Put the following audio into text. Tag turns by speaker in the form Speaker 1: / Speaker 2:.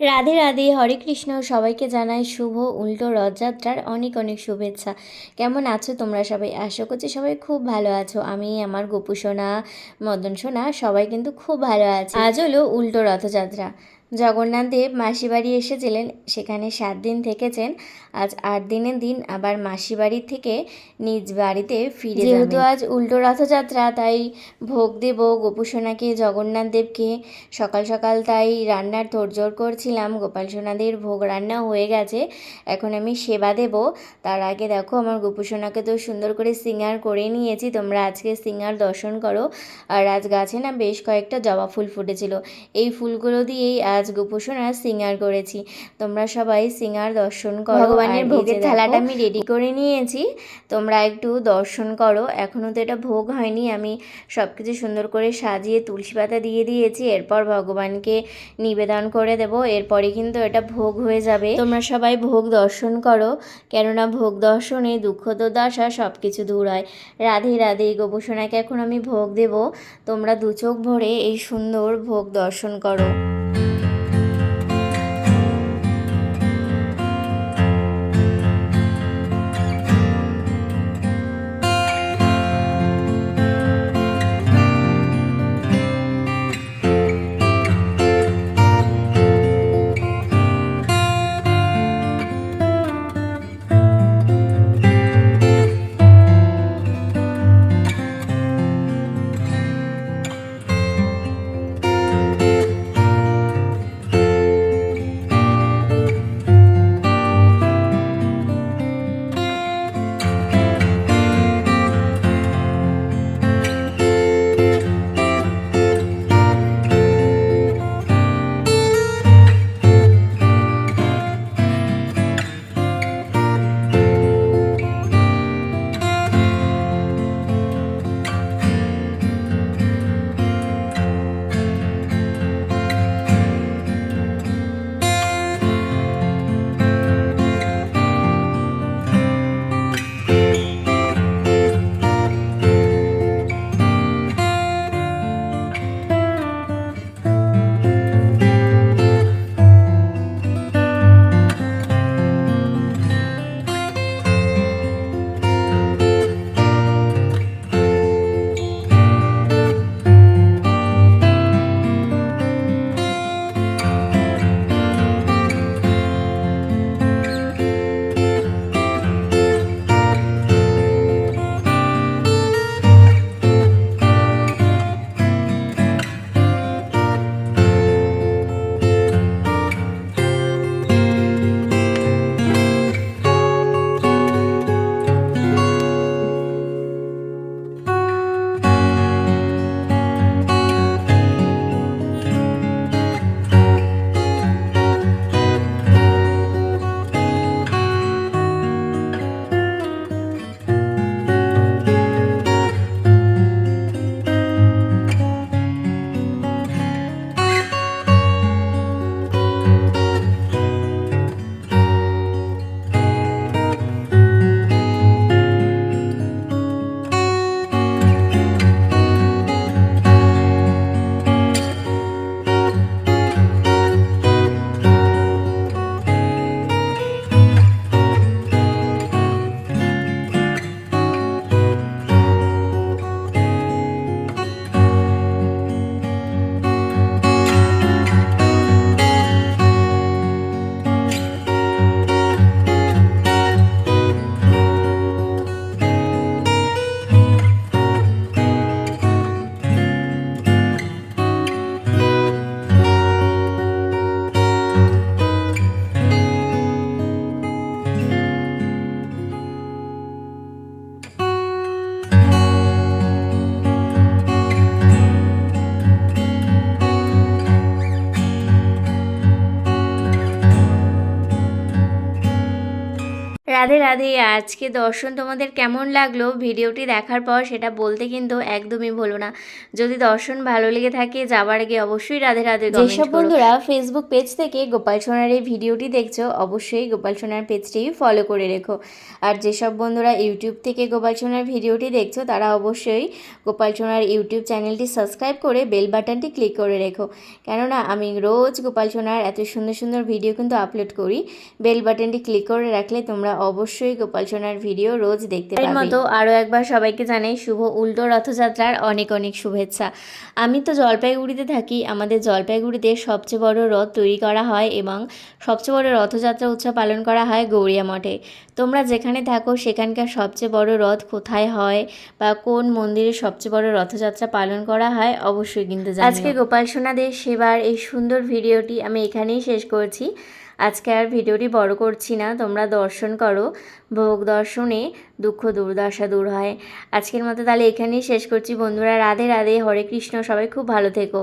Speaker 1: রাধে রাধে, হরে কৃষ্ণ। সবাইকে জানাই শুভ উল্টো রথযাত্রার অনেক অনেক শুভেচ্ছা। কেমন আছো তোমরা সবাই? আশা করছি সবাই খুব ভালো আছো। আমি আমার গোপু সোনা, মদন সোনা, সবাই কিন্তু খুব ভালো আছে। আজ হলো উল্টো রথযাত্রা। জগন্নাথ দেব মাসি বাড়ি এসেছিলেন, সেখানে সাত দিন থেকেছেন। আজ আট দিনের দিন আবার মাসি বাড়ি থেকে নিজ বাড়িতে ফিরে যেহেতু আজ উল্টো রথযাত্রা, তাই ভোগ দেব গোপু সোনাকে জগন্নাথ দেবকে সকাল সকাল তাই রান্নার তোড়জোড় করছিলাম। গোপাল সোনাদের ভোগ রান্না হয়ে গেছে, এখন আমি সেবা দেব। তার আগে দেখো, আমার গোপু সোনাকে তো সুন্দর করে সিঙ্গার করে নিয়েছি। তোমরা আজকে সিঙ্গার দর্শন করো। আর আজ গাছে না বেশ কয়েকটা জবা ফুল ফুটেছিল। এই ফুলগুলো দিয়েই আজ সোনার সিঙ্গার করেছি। তোমরা সবাই সিঙ্গার দর্শন করো ভগবানের ভোগের থালাটা আমি রেডি করে নিয়েছি। তোমরা একটু দর্শন করো। এখনও তো এটা ভোগ হয়নি। আমি সব কিছু সুন্দর করে সাজিয়ে তুলসী পাতা দিয়ে দিয়েছি। এরপর ভগবানকে নিবেদন করে দেব। এরপরে কিন্তু এটা ভোগ হয়ে যাবে। তোমরা সবাই ভোগ দর্শন করো। কেননা ভোগ দর্শনে দুঃখ দুর্দশা সব কিছু দূর হয়। রাধে রাধে গোপোষণাকে এখন আমি ভোগ দেব। তোমরা দু চোখ ভরে এই সুন্দর ভোগ দর্শন করো। রাধে রাধে। আজকে দর্শন তোমাদের কেমন লাগল? ভিডিওটি দেখার পর সেটা বলতে কিন্তু একদমই ভুলো না। যদি দর্শন ভালো লেগে থাকে যাবার আগে অবশ্যই রাধে রাধে যেসব বন্ধুরা ফেসবুক পেজ থেকে গোপাল সোনার এই ভিডিওটি দেখছ অবশ্যই গোপাল সোনার পেজটি ফলো করে রেখো। আর যেসব বন্ধুরা ইউটিউব থেকে গোপাল সোনার ভিডিওটি দেখছ তারা অবশ্যই গোপাল সোনার ইউটিউব চ্যানেলটি সাবস্ক্রাইব করে বেল বাটনটি ক্লিক করে রেখো। কেননা আমি রোজ গোপাল সোনার এত সুন্দর সুন্দর ভিডিও কিন্তু আপলোড করি। বেল বাটনটি ক্লিক করে রাখলে তোমরা অবশ্যই গোপাল সোনার ভিডিও রোজ দেখতে পাবে। মতো আরও একবার সবাইকে জানাই শুভ উল্টো রথযাত্রার অনেক অনেক শুভেচ্ছা। আমি তো জলপাইগুড়িতে থাকি। আমাদের জলপাইগুড়িতে সবচেয়ে বড় রথ তৈরি করা হয় এবং সবচেয়ে বড় রথযাত্রা উৎসব পালন করা হয় গৌরিয়া মঠে। তোমরা যেখানে থাকো সেখানকার সবচেয়ে বড় রথ কোথায় হয় বা কোন মন্দিরে সবচেয়ে বড় রথযাত্রা পালন করা হয় অবশ্যই কিন্তু আজকে গোপাল সোনাদের সেবার এই সুন্দর ভিডিওটি আমি এখানেই শেষ করছি। আজকে আর ভিডিওটি বড় করছি না, তোমরা দর্শন করো, ভোগ দর্শনে দুঃখ দুর্দশা দূর হয়। আজকের মতো তাহলে এখানেই শেষ করছি। বন্ধুরা, রাধে রাধে, হরে কৃষ্ণ, সবাই খুব ভালো থেকো।